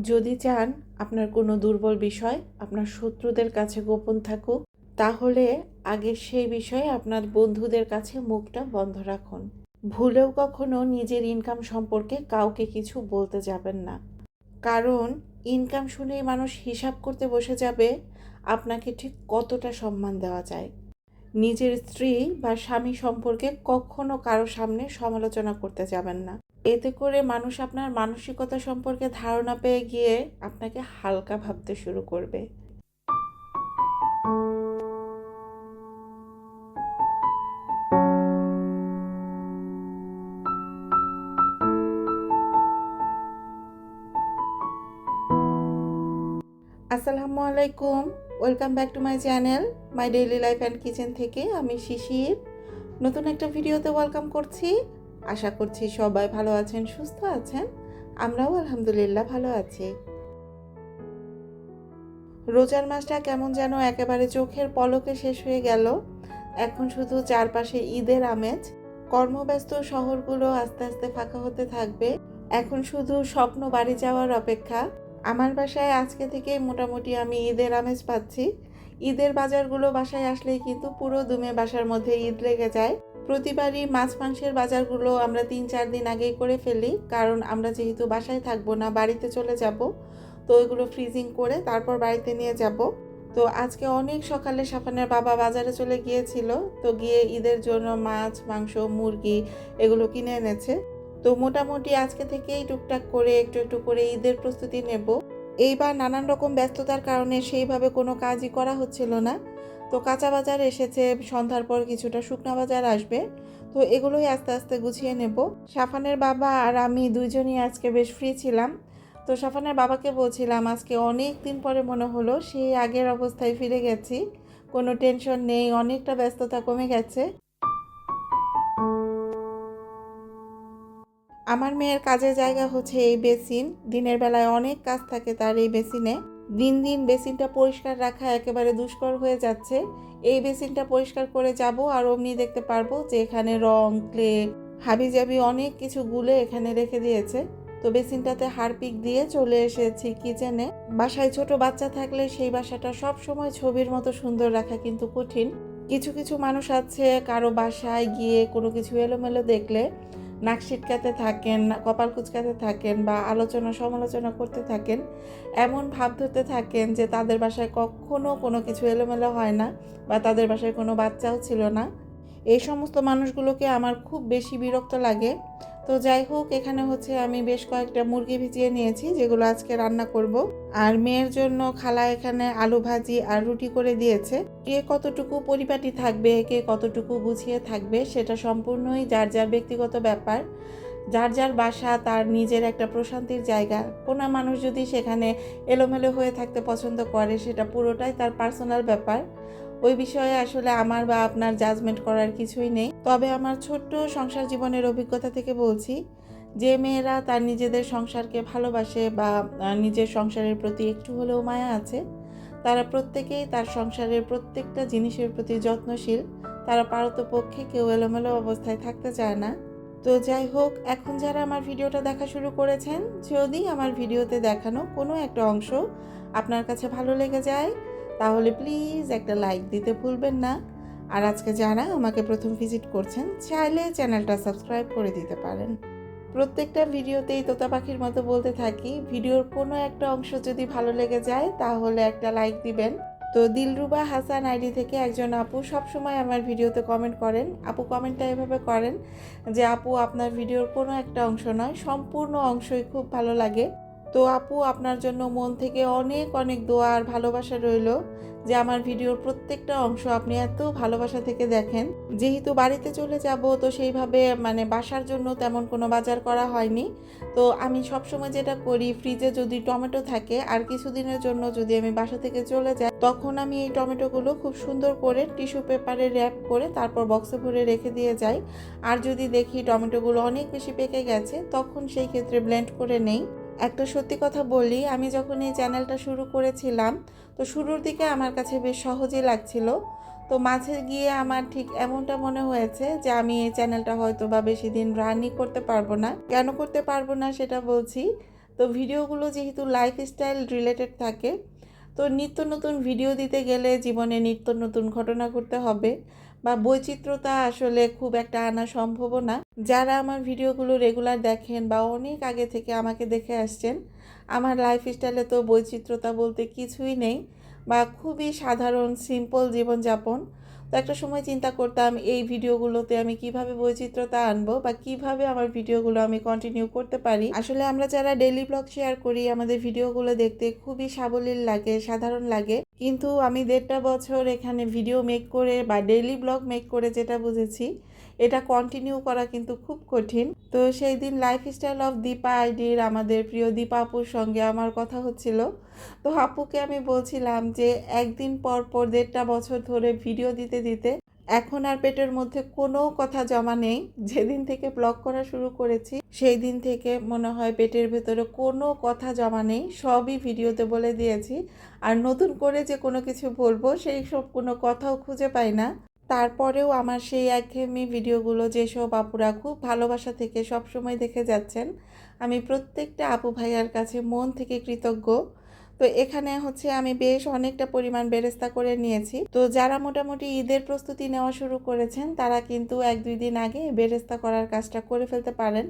যদি চান আপনার কোনো দুর্বল বিষয়, আপনার শত্রুদের কাছে গোপন থাকুক, তাহলে আগে সেই বিষয়ে আপনার বন্ধুদের কাছে মুখটা বন্ধ রাখুন। ভুলেও কখনো নিজের ইনকাম সম্পর্কে কাউকে কিছু বলতে যাবেন না। কারণ ইনকাম শুনেই মানুষ হিসাব করতে বসে যাবে, আপনাকে ঠিক কতটা সম্মান দেওয়া যায়। নিজের স্ত্রী বা স্বামী সম্পর্কে কখনো কারও সামনে সমালোচনা করতে যাবেন না। এতে করে মানুষ আপনার মানসিকতা সম্পর্কে ধারণা পেয়ে গিয়ে আপনাকে হালকা ভাবতে শুরু করবে। আসসালামু আলাইকুম, welcome back to my channel, my daily life and kitchen থেকে আমি শিশির। নতুন একটা ভিডিওতে ওয়েলকাম করছি। আশা করছি সবাই ভালো আছেন, সুস্থ আছেন। আমরাও আলহামদুলিল্লাহ ভালো আছি। রোজার মাসটা কেমন যেন একেবারে চোখের পলকে শেষ হয়ে গেল। এখন শুধু চারপাশে ঈদের আমেজ। কর্মব্যস্ত শহরগুলো আস্তে আস্তে ফাঁকা হতে থাকবে। এখন শুধু স্বপ্ন বাড়ি যাওয়ার অপেক্ষা। আমার বাসায় আজকে থেকে মোটামুটি আমি ঈদের আমেজ পাচ্ছি। ঈদের বাজারগুলো বাসায় আসলেই কিন্তু পুরো দুমে বাসার মধ্যে ঈদ লেগে যায়। প্রতিবারই মাছ মাংসের বাজারগুলো আমরা তিন চার দিন আগেই করে ফেলি, কারণ আমরা যেহেতু বাসায় থাকব না, বাড়িতে চলে যাব, তো ওইগুলো ফ্রিজিং করে তারপর বাড়িতে নিয়ে যাব। তো আজকে অনেক সকালে সাফানের বাবা বাজারে চলে গিয়েছিল, তো গিয়ে ঈদের জন্য মাছ, মাংস, মুরগি এগুলো কিনে এনেছে। তো মোটামুটি আজকে থেকেই টুকটাক করে একটু একটু করে ঈদের প্রস্তুতি নেব। এইবার নানান রকম ব্যস্ততার কারণে সেইভাবে কোনো কাজই করা হচ্ছিল না। তো কাঁচা বাজার এসেছে, সন্ধ্যার পর কিছুটা শুকনা বাজার আসবে। তো এগুলোই আস্তে আস্তে গুছিয়ে নেব। সাফানের বাবা আর আমি দুইজনই আজকে বেশ ফ্রি ছিলাম। তো সাফানের বাবাকে বলছিলাম, আজকে অনেক দিন পরে মনে হলো সেই আগের অবস্থায় ফিরে গেছি। কোনো টেনশন নেই, অনেকটা ব্যস্ততা কমে গেছে। আমার মেয়ের কাজের জায়গা হচ্ছে এই বেসিন। দিনের বেলায় অনেক কাজ থাকে তার এই বেসিনে। দিন দিন বেসিনটা পরিষ্কার রাখা একেবারে দুষ্কর হয়ে যাচ্ছে। এই বেসিনটা পরিষ্কার করে যাব আর অমনি দেখতে পারব যে এখানে রং ক্লে হাবিজাবি অনেক কিছু গুলে এখানে রেখে দিয়েছে। তো বেসিনটাতে হারপিক দিয়ে চলে এসেছি কিচেনে। বাসায় ছোট বাচ্চা থাকলে সেই বাসাটা সব সময় ছবির মতো সুন্দর রাখা কিন্তু কঠিন। কিছু কিছু মানুষ আছে কারও বাসায় গিয়ে কোনো কিছু এলোমেলো দেখলে নাক সিটকাতে থাকেন কপাল কুচকাতে থাকেন বা আলোচনা, সমালোচনা করতে থাকেন, এমন ভাব ধরতে থাকেন যে তাদের বাসায় কখনো কোনো কিছু এলোমেলো হয় না বা তাদের বাসায় কোনো বাচ্চাও ছিল না। এই সমস্ত মানুষগুলোকে আমার খুব বেশি বিরক্ত লাগে। তো যাই হোক, এখানে হচ্ছে আমি বেশ কয়েকটা মুরগি ভিজিয়ে নিয়েছি, যেগুলো আজকে রান্না করব। আর মেয়ের জন্য খালা এখানে আলু ভাজি আর রুটি করে দিয়েছে। কে কতটুকু পরিপাটি থাকবে, কে কতটুকু গুছিয়ে থাকবে, সেটা সম্পূর্ণই যার যার ব্যক্তিগত ব্যাপার। যার যার বাসা, তার নিজের একটা প্রশান্তির জায়গা। কোনো মানুষ যদি সেখানে এলোমেলো হয়ে থাকতে পছন্দ করে, সেটা পুরোটাই তার পার্সোনাল ব্যাপার। ওই বিষয়ে আসলে আমার বা আপনার জাজমেন্ট করার কিছুই নেই। তবে আমার ছোট্ট সংসার জীবনের অভিজ্ঞতা থেকে বলছি, যে মেয়েরা তার নিজেদের সংসারকে ভালোবাসে বা নিজের সংসারের প্রতি একটু হলেও মায়া আছে, তারা প্রত্যেকেই তার সংসারের প্রত্যেকটা জিনিসের প্রতি যত্নশীল। তারা পারতপক্ষে কেউ এলোমেলো অবস্থায় থাকতে চায় না। তো যাই হোক, এখন যারা আমার ভিডিওটা দেখা শুরু করেছেন, যদি আমার ভিডিওতে দেখানো কোনো একটা অংশ আপনার কাছে ভালো লেগে যায় তাহলে প্লিজ একটা লাইক দিতে ভুলবেন না। আর আজকে যারা আমাকে প্রথম ভিজিট করছেন, চাইলে চ্যানেলটা সাবস্ক্রাইব করে দিতে পারেন। প্রত্যেকটা ভিডিওতেই তোতা পাখির মতো বলতে থাকি, ভিডিওর কোনো একটা অংশ যদি ভালো লেগে যায়, তাহলে একটা লাইক দিবেন। তো দিলরুবা হাসান আইডি থেকে একজন আপু সবসময় আমার ভিডিওতে কমেন্ট করেন। আপু কমেন্টটা এভাবে করেন যে, আপু, আপনার ভিডিওর কোনো একটা অংশ নয়, সম্পূর্ণ অংশই খুব ভালো লাগে। তো আপু, আপনার জন্য মন থেকে অনেক অনেক দোয়া আর ভালোবাসা রইল যে আমার ভিডিওর প্রত্যেকটা অংশ আপনি এত ভালোবাসা থেকে দেখেন। যেহেতু বাড়িতে চলে যাব, তো সেইভাবে মানে বাসার জন্য তেমন কোনো বাজার করা হয়নি। তো আমি সবসময় যেটা করি ফ্রিজে যদি টমেটো থাকে আর কিছুদিনের জন্য যদি আমি বাসা থেকে চলে যাই, তখন আমি এই টমেটোগুলো খুব সুন্দর করে টিস্যু পেপারে র্যাপ করে তারপর বক্সে ভরে রেখে দিয়ে যাই। আর যদি দেখি টমেটোগুলো অনেক বেশি পেকে গেছে, তখন সেই ক্ষেত্রে ব্লেন্ড করে নেই। একটা সত্যি কথা বলি, আমি যখন এই চ্যানেলটা শুরু করেছিলাম, তো শুরুর দিকে আমার কাছে বেশ সহজই লাগছিল। তো মাঝে গিয়ে আমার ঠিক এমনটা মনে হয়েছে যে, আমি এই চ্যানেলটা হয়তো বা বেশি দিন রানই করতে পারব না। কেন করতে পারব না সেটা বলছি। তো ভিডিওগুলো যেহেতু লাইফস্টাইল রিলেটেড থাকে, তো নিত্য নতুন ভিডিও দিতে গেলে জীবনে নিত্য নতুন ঘটনা ঘটতে হবে। বা বৈচিত্র্যতা আসলে খুব একটা আনা সম্ভবও না। যারা আমার ভিডিওগুলো রেগুলার দেখেন বা অনেক আগে থেকে আমাকে দেখে আসছেন, আমার লাইফস্টাইলে তো বৈচিত্র্যতা বলতে কিছুই নেই বা খুবই সাধারণ সিম্পল জীবনযাপন। তো একটা সময় চিন্তা করতাম, এই ভিডিওগুলোতে আমি কীভাবে বৈচিত্র্যতা আনব বা কীভাবে আমার ভিডিওগুলো আমি কন্টিনিউ করতে পারি? আসলে আমরা যারা ডেইলি ব্লগ শেয়ার করি, আমাদের ভিডিওগুলো দেখতে খুবই সাবলীল লাগে, সাধারণ লাগে। কিন্তু আমি দেড়টা বছর এখানে ভিডিও মেক করে বা ডেইলি ব্লগ মেক করে যেটা বুঝেছি, এটা কন্টিনিউ করা কিন্তু খুব কঠিন। তো সেই দিন লাইফস্টাইল অফ দীপা আইডির আমাদের প্রিয় দীপা আপুর সঙ্গে আমার কথা হচ্ছিল। তো আপুকে আমি বলছিলাম যে একদিন পর পর দেড়টা বছর ধরে ভিডিও দিতে দিতে এখন আর পেটের মধ্যে কোনো কথা জমা নেই। যেদিন থেকে ব্লগ করা শুরু করেছি সেই দিন থেকে মনে হয় পেটের ভেতরে কোনো কথা জমা নেই। সবই ভিডিওতে বলে দিয়েছি। আর নতুন করে যে কোনো কিছু বলব, সেই সব কোনো কথাও খুঁজে পাই না। তারপরেও আমার সেই একঘেয়েমি ভিডিওগুলো যেসব আপুরা খুব ভালোবাসা থেকে সবসময় দেখে যাচ্ছেন, আমি প্রত্যেকটা আপু ভাইয়ার কাছে মন থেকে কৃতজ্ঞ। তো এখানে হচ্ছে আমি বেশ অনেকটা পরিমাণ বেরেস্তা করে নিয়েছি। তো যারা মোটামুটি ঈদের প্রস্তুতি নেওয়া শুরু করেছেন, তারা কিন্তু এক দুই দিন আগে বেরেস্তা করার কাজটা করে ফেলতে পারেন।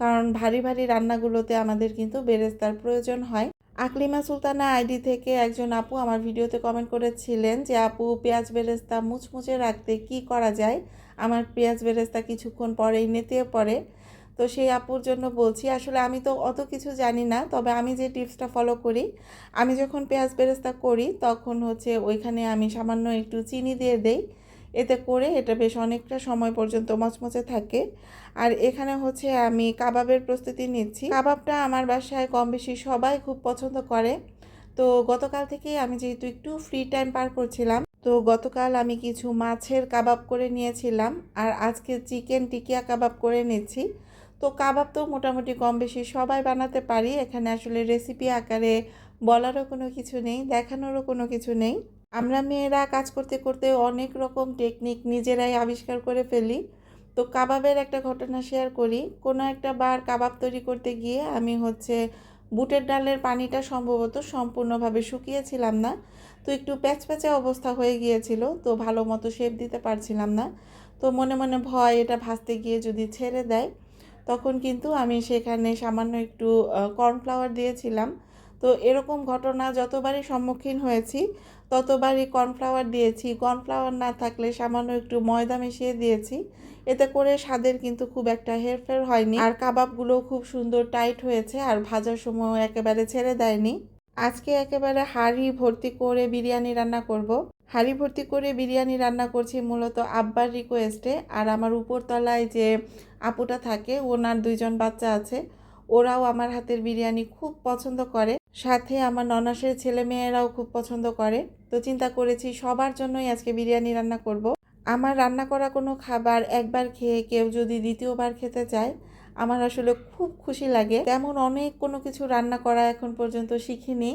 কারণ ভারী ভারী রান্নাগুলোতে আমাদের কিন্তু বেরেস্তার প্রয়োজন হয়। আকলিমা সুলতানা আইডি থেকে একজন আপু আমার ভিডিওতে কমেন্ট করেছিলেন যে, আপু, পেঁয়াজ বেরেস্তা মুচমুচে রাখতে কি করা যায়? আমার পেঁয়াজ বেরেস্তা কিছুক্ষণ পরেই নেতিয়ে পড়ে। তো সেই আপুর জন্য বলছি, আসলে আমি তো অত কিছু জানি না, তবে আমি যে টিপসটা ফলো করি, আমি যখন পেঁয়াজ বেরেস্তা করি, তখন হচ্ছে ওইখানে আমি সামান্য একটু চিনি দিয়ে দেই, এতে করে এটা বেশ অনেকটা সময় পর্যন্ত মচমচে থাকে। আর এখানে হচ্ছে আমি কাবাবের প্রস্তুতি নিচ্ছি। কাবাবটা আমার বাসায় কম বেশি সবাই খুব পছন্দ করে। তো গতকাল থেকেই আমি যেহেতু একটু ফ্রি টাইম পার করছিলাম, তো গতকাল আমি কিছু মাছের কাবাব করে নিয়েছিলাম, আর আজকে চিকেন টিকিয়া কাবাব করে নিচ্ছি। তো কাবাব তো মোটামুটি কম বেশি সবাই বানাতে পারি। এখানে আসলে রেসিপি আকারে বলারও কোনো কিছু নেই, দেখানোরও কোনো কিছু নেই। আমরা মেয়েরা কাজ করতে করতে অনেক রকম টেকনিক নিজেরাই আবিষ্কার করে ফেলি। তো কাবাবের একটা ঘটনা শেয়ার করি। কোনো একটা বার কাবাব তৈরি করতে গিয়ে আমি হচ্ছে বুটের ডালের পানিটা সম্ভবত সম্পূর্ণভাবে শুকিয়েছিলাম না। তো একটু প্যাচপ্যাচে অবস্থা হয়ে গিয়েছিল, তো ভালো মতো শেপ দিতে পারছিলাম না। তো মনে মনে ভয়, এটা ভাসতে গিয়ে যদি ছেড়ে দেয় তখন কিন্তু আমি সেখানে সামান্য একটু কর্নফ্লাওয়ার দিয়েছিলাম। তো এরকম ঘটনা যতবারই সম্মুখীন হয়েছি, ততবারই কর্নফ্লাওয়ার দিয়েছি। কর্নফ্লাওয়ার না থাকলে সামান্য একটু ময়দা মিশিয়ে দিয়েছি। এতে করে স্বাদের কিন্তু খুব একটা হেরফের হয়নি। আর কাবাবগুলো খুব সুন্দর টাইট হয়েছে, আর ভাজার সময় একেবারে ছেড়ে দেয়নি। আজকে একেবারে হাঁড়ি ভর্তি করে বিরিয়ানি রান্না করব। হাঁড়ি ভর্তি করে বিরিয়ানি রান্না করছি মূলত আব্বার রিকোয়েস্টে আর আমার উপরতলায় যে আপুটা থাকে, ওনার দুইজন বাচ্চা আছে, ওরাও আমার হাতের বিরিয়ানি খুব পছন্দ করে সাথে আমার ননাসের ছেলে মেয়েরাও খুব পছন্দ করে তো চিন্তা করেছি সবার জন্যই আজকে বিরিয়ানি রান্না করব। আমার রান্না করা কোনো খাবার একবার খেয়ে কেউ যদি দ্বিতীয়বার খেতে চায় আমার আসলে খুব খুশি লাগে। তেমন অনেক কোনো কিছু রান্না করা এখন পর্যন্ত শিখিনি।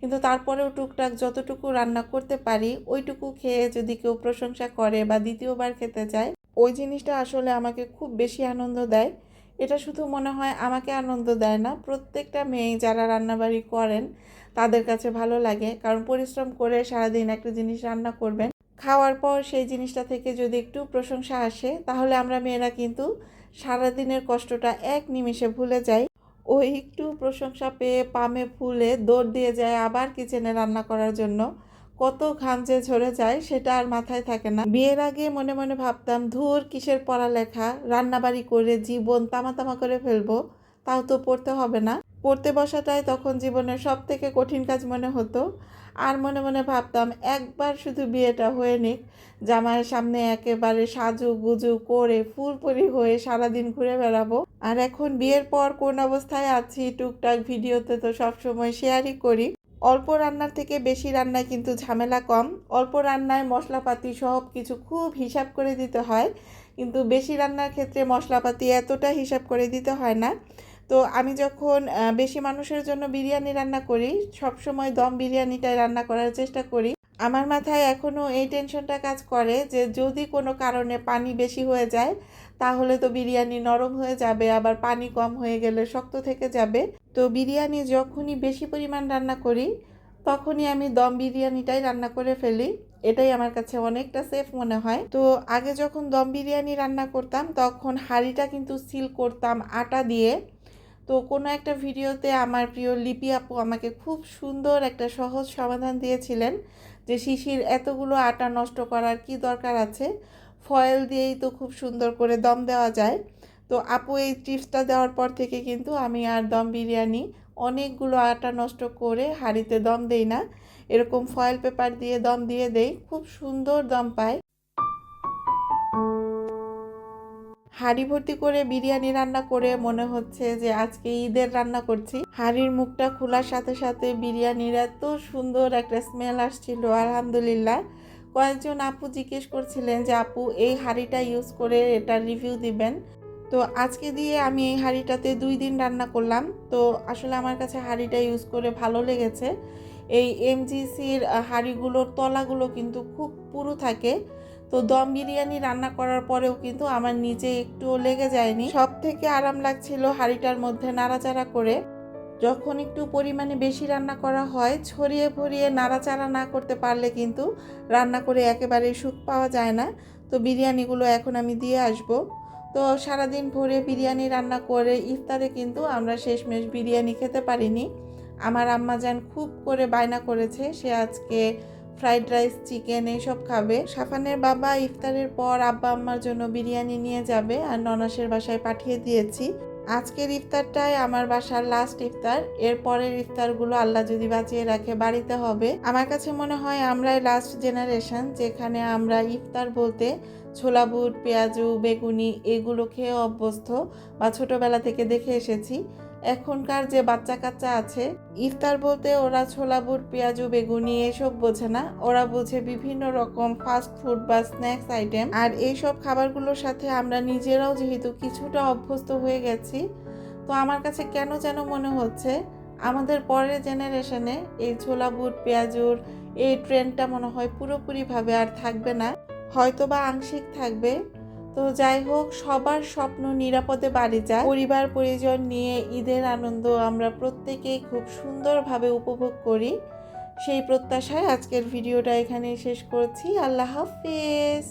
কিন্তু তারপরেও টুকটাক যতটুকু রান্না করতে পারি, ওইটুকু খেয়ে যদি কেউ প্রশংসা করে বা দ্বিতীয়বার খেতে চায়, ওই জিনিসটা আসলে আমাকে খুব বেশি আনন্দ দেয়। এটা শুধু মনে হয় আমাকে আনন্দ দেয় না, প্রত্যেকটা মেয়ে যারা রান্নাবাড়ি করেন, তাদের কাছে ভালো লাগে। কারণ পরিশ্রম করে সারাদিন একটা জিনিস রান্না করবেন। খাওয়ার পর সেই জিনিসটা থেকে যদি একটু প্রশংসা আসে, তাহলে আমরা মেয়েরা কিন্তু সারাদিনের কষ্টটা এক নিমিষে ভুলে যাই। ওই একটু প্রশংসা পেয়ে পামে ফুলে দৌড় দিয়ে যায় আবার কিচেনে রান্না করার জন্য। কত ঘাম যে ঝরে যায়, সেটা আর মাথায় থাকে না। বিয়ের আগে মনে মনে ভাবতাম, ধুর, কিসের পড়ালেখা? রান্নাবাড়ি করে জীবন তামা তামা করে ফেলব। তাও তো পড়তে হবে না। পড়তে বসাটাই তখন জীবনের সব থেকে কঠিন কাজ মনে হতো। আর মনে মনে ভাবতাম, একবার শুধু বিয়েটা হয়ে নিক। জামাইয়ের সামনে একেবারে সাজু গুজু করে ফুলপরি হয়ে সারাদিন ঘুরে বেড়াবো। আর এখন বিয়ের পর কোন অবস্থায় আছি, টুকটাক ভিডিওতে তো সবসময় শেয়ারই করি। অল্প রান্নার থেকে বেশি রান্নায় কিন্তু ঝামেলা কম। অল্প রান্নায় মশলাপাতি সব কিছু খুব হিসাব করে দিতে হয়। কিন্তু বেশি রান্নার ক্ষেত্রে মশলাপাতি এতটা হিসাব করে দিতে হয় না। তো আমি যখন বেশি মানুষের জন্য বিরিয়ানি রান্না করি সব সময় দম বিরিয়ানিটাই রান্না করার চেষ্টা করি। আমার মাথায় এখনও এই টেনশনটা কাজ করে যে যদি কোনো কারণে পানি বেশি হয়ে যায়, তাহলে তো বিরিয়ানি নরম হয়ে যাবে, আবার পানি কম হয়ে গেলে শক্ত থেকে যাবে। তো বিরিয়ানি যখনই বেশি পরিমাণ রান্না করি, তখনই আমি দম বিরিয়ানিটাই রান্না করে ফেলি। এটাই আমার কাছে অনেকটা সেফ মনে হয়। তো আগে যখন দম বিরিয়ানি রান্না করতাম, তখন হাঁড়িটা কিন্তু সিল করতাম আটা দিয়ে। তো কোনো একটা ভিডিওতে আমার প্রিয় লিপি আপু আমাকে খুব সুন্দর একটা সহজ সমাধান দিয়েছিলেন যে শিশির এতগুলো আটা নষ্ট করার কি দরকার আছে? ফয়েল দিয়েই তো খুব সুন্দর করে দম দেওয়া যায়। তো আপু এই টিপসটা দেওয়ার পর থেকে কিন্তু আমি আর দম বিরিয়ানি অনেকগুলো আটা নষ্ট করে হাঁড়িতে দম দেই না। এরকম ফয়েল পেপার দিয়ে দম দিয়ে দেই, খুব সুন্দর দম পায়। হাঁড়ি ভর্তি করে বিরিয়ানি রান্না করে মনে হচ্ছে যে আজকে ঈদের রান্না করছি। হাঁড়ির মুখটা খোলার সাথে সাথে বিরিয়ানির এত সুন্দর একটা স্মেল আসছিল, আলহামদুলিল্লাহ। কয়েকজন আপু জিজ্ঞেস করছিলেন যে, আপু, এই হাঁড়িটা ইউজ করে এটা রিভিউ দিবেন? তো আজকে দিয়ে আমি এই হাঁড়িটাতে দুই দিন রান্না করলাম। তো আসলে আমার কাছে হাঁড়িটা ইউজ করে ভালো লেগেছে। এই এমজিসির হাঁড়িগুলোর তলাগুলো কিন্তু খুব পুরু থাকে। তো দম বিরিয়ানি রান্না করার পরেও কিন্তু আমার নিজে একটুও লেগে যায়নি। সব থেকে আরাম লাগছিল হাঁড়িটার মধ্যে নাড়াচাড়া করে। যখন একটু পরিমাণে বেশি রান্না করা হয়, ছড়িয়ে ভরিয়ে নাড়াচাড়া না করতে পারলে কিন্তু রান্না করে একেবারে সুখ পাওয়া যায় না। তো বিরিয়ানিগুলো এখন আমি দিয়ে আসব। তো সারাদিন ভরে বিরিয়ানি রান্না করে ইফতারে কিন্তু আমরা শেষমেশ বিরিয়ানি খেতে পারিনি। আমার আম্মা আম্মাজান খুব করে বায়না করেছে, সে আজকে ফ্রাইড রাইস, চিকেন এইসব খাবে। সাফানের বাবা ইফতারের পর আব্বা আম্মার জন্য বিরিয়ানি নিয়ে যাবে আর ননাসের বাসায় পাঠিয়ে দিয়েছি। আজকের ইফতারটাই আমার বাসার লাস্ট ইফতার। এর পরের ইফতারগুলো আল্লাহ যদি বাঁচিয়ে রাখে, বাড়িতে হবে। আমার কাছে মনে হয় আমরাই লাস্ট জেনারেশন যেখানে আমরা ইফতার বলতে ছোলা বুট, পেঁয়াজু, বেগুনি এগুলো খেয়ে অভ্যস্ত বা ছোটবেলা থেকে দেখে এসেছি। এখনকার যে বাচ্চা কাচ্চা আছে, ইফতার বলতে ওরা ছোলা বুট পেঁয়াজু, বেগুনি এসব বোঝে না। ওরা বোঝে বিভিন্ন রকম ফাস্ট ফুড বা স্ন্যাক্স আইটেম আর এইসব খাবারগুলোর সাথে আমরা নিজেরাও যেহেতু কিছুটা অভ্যস্ত হয়ে গেছি, তো আমার কাছে কেন যেন মনে হচ্ছে আমাদের পরের জেনারেশনে এই ছোলা বুট পেঁয়াজুর এই ট্রেন্ডটা মনে হয় পুরোপুরিভাবে আর থাকবে না। হয়তো বা আংশিক থাকবে তো যাই হোক, সবার স্বপ্ন নিরাপদে বাড়ি যায়। পরিবার, পরিজন নিয়ে ঈদের আনন্দ আমরা প্রত্যেকেই খুব সুন্দরভাবে উপভোগ করি। সেই প্রত্যাশায় আজকের ভিডিওটা এখানেই শেষ করছি। আল্লাহ হাফিজ।